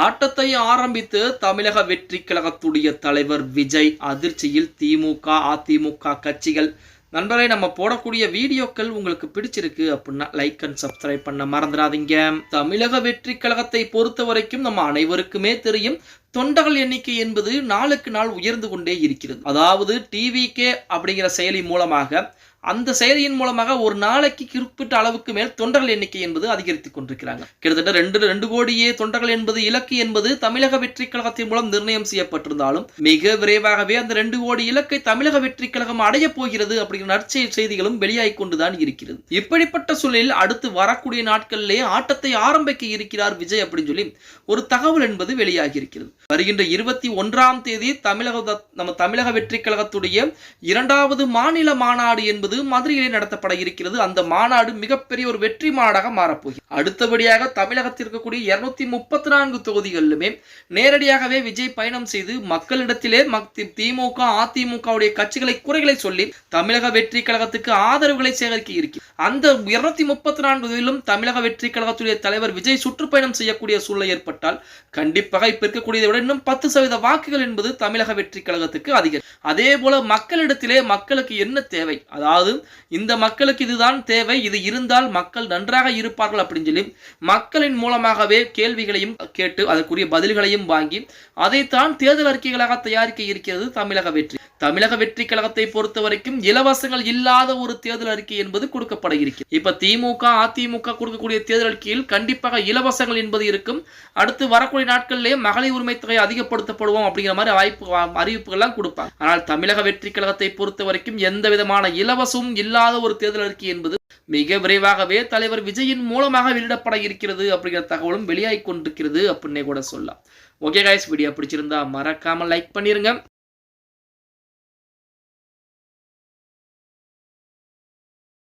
ஆட்டத்தை ஆரம்பித்து தமிழக வெற்றி கழகத்துடைய தலைவர் விஜய் அதிர்ச்சியில் திமுக அதிமுக கட்சிகள். நண்பரை நம்ம போடக்கூடிய வீடியோக்கள் உங்களுக்கு பிடிச்சிருக்கு அப்படின்னா லைக் அண்ட் சப்ஸ்கிரைப் பண்ண மறந்துடாதீங்க. தமிழக வெற்றி கழகத்தை பொறுத்த வரைக்கும் நம்ம அனைவருக்குமே தெரியும் தொண்டர்கள் எண்ணிக்கை என்பது நாளுக்கு நாள் உயர்ந்து கொண்டே இருக்கிறது. அதாவது டிவிகே அப்படிங்கிற செயலி மூலமாக அந்த செயலியின் மூலமாக ஒரு நாளைக்கு குறிப்பிட்ட அளவுக்கு மேல் தொண்டர்கள் எண்ணிக்கை என்பது அதிகரித்துக் கொண்டிருக்கிறாங்க. கிட்டத்தட்ட ரெண்டு ரெண்டு கோடியே தொண்டர்கள் என்பது இலக்கு என்பது தமிழக வெற்றி கழகத்தின் மூலம் நிர்ணயம் செய்யப்பட்டிருந்தாலும் மிக விரைவாகவே அந்த ரெண்டு கோடி இலக்கை தமிழக வெற்றி கழகம் அடைய போகிறது அப்படிங்கிற நற்செய் செய்திகளும் வெளியாகி கொண்டுதான் இருக்கிறது. இப்படிப்பட்ட சூழலில் அடுத்து வரக்கூடிய நாட்களிலே ஆட்டத்தை ஆரம்பிக்க இருக்கிறார் விஜய் அப்படின்னு சொல்லி ஒரு தகவல் என்பது வெளியாகி இருக்கிறது வருகின்ற இருபத்தி ஒன்றாம் தேதி தமிழக நம்ம தமிழக வெற்றி கழகத்துடைய இரண்டாவது மாநில மாநாடு என்பது மதுரையிலே நடத்தப்பட இருக்கிறது. அந்த மாநாடு மிகப்பெரிய ஒரு வெற்றி மாநாடாக மாறப்போகிறது. அடுத்தபடியாக தமிழகத்தில் இருக்கக்கூடிய இருநூத்தி முப்பத்தி நான்கு தொகுதிகளிலுமே நேரடியாகவே விஜய் பயணம் செய்து மக்களிடத்திலே திமுக அதிமுகவுடைய கட்சிகளை குறைகளை சொல்லி தமிழக வெற்றி கழகத்துக்கு ஆதரவுகளை சேகரிக்க இருக்கிறது அந்த இருநூத்தி முப்பத்தி நான்குலும் தமிழக வெற்றி கழகத்துடைய தலைவர் விஜய் சுற்றுப்பயணம் செய்யக்கூடிய சூழ்நிலை ஏற்பட்டால் கண்டிப்பாக இப்ப இருக்கக்கூடியதை விட இன்னும் பத்து சதவீத வாக்குகள் என்பது தமிழக வெற்றி கழகத்துக்கு அதிகம். அதே போல மக்களிடத்திலே மக்களுக்கு என்ன தேவை? அதாவது இந்த மக்களுக்கு இதுதான் தேவை இது இருந்தால் மக்கள் நன்றாக இருப்பார்கள் அப்படின்னு சொல்லி மக்களின் மூலமாகவே கேள்விகளையும் கேட்டு அதற்குரிய பதில்களையும் வாங்கி அதைத்தான் தேர்தல் அறிக்கைகளாக தயாரிக்க இருக்கிறது தமிழக வெற்றி. தமிழக வெற்றி கழகத்தை பொறுத்த வரைக்கும் இலவசங்கள் இல்லாத ஒரு தேர்தல் அறிக்கை என்பது கொடுக்கப்பட இருக்கிறது. இப்ப திமுக அதிமுக கொடுக்கக்கூடிய தேர்தல் அறிக்கையில் கண்டிப்பாக இலவசங்கள் என்பது இருக்கும். அடுத்து வரக்கூடிய நாட்களிலே மகளிர் உரிமை தொகை அதிகப்படுத்தப்படுவோம் அப்படிங்கிற மாதிரி வாய்ப்பு அறிவிப்புகள்லாம் கொடுப்பாங்க. ஆனால் தமிழக வெற்றி கழகத்தை பொறுத்த வரைக்கும் எந்த விதமான இலவசமும் இல்லாத ஒரு தேர்தல் அறிக்கை என்பது மிக விரைவாகவே தலைவர் விஜயின் மூலமாக வெளியிடப்பட இருக்கிறது அப்படிங்கிற தகவலும் வெளியாகி கொண்டிருக்கிறது அப்படின்னே கூட சொல்லலாம். ஓகே காய்ஸ் வீடியோ பிடிச்சிருந்தா மறக்காம லைக் பண்ணிருங்க.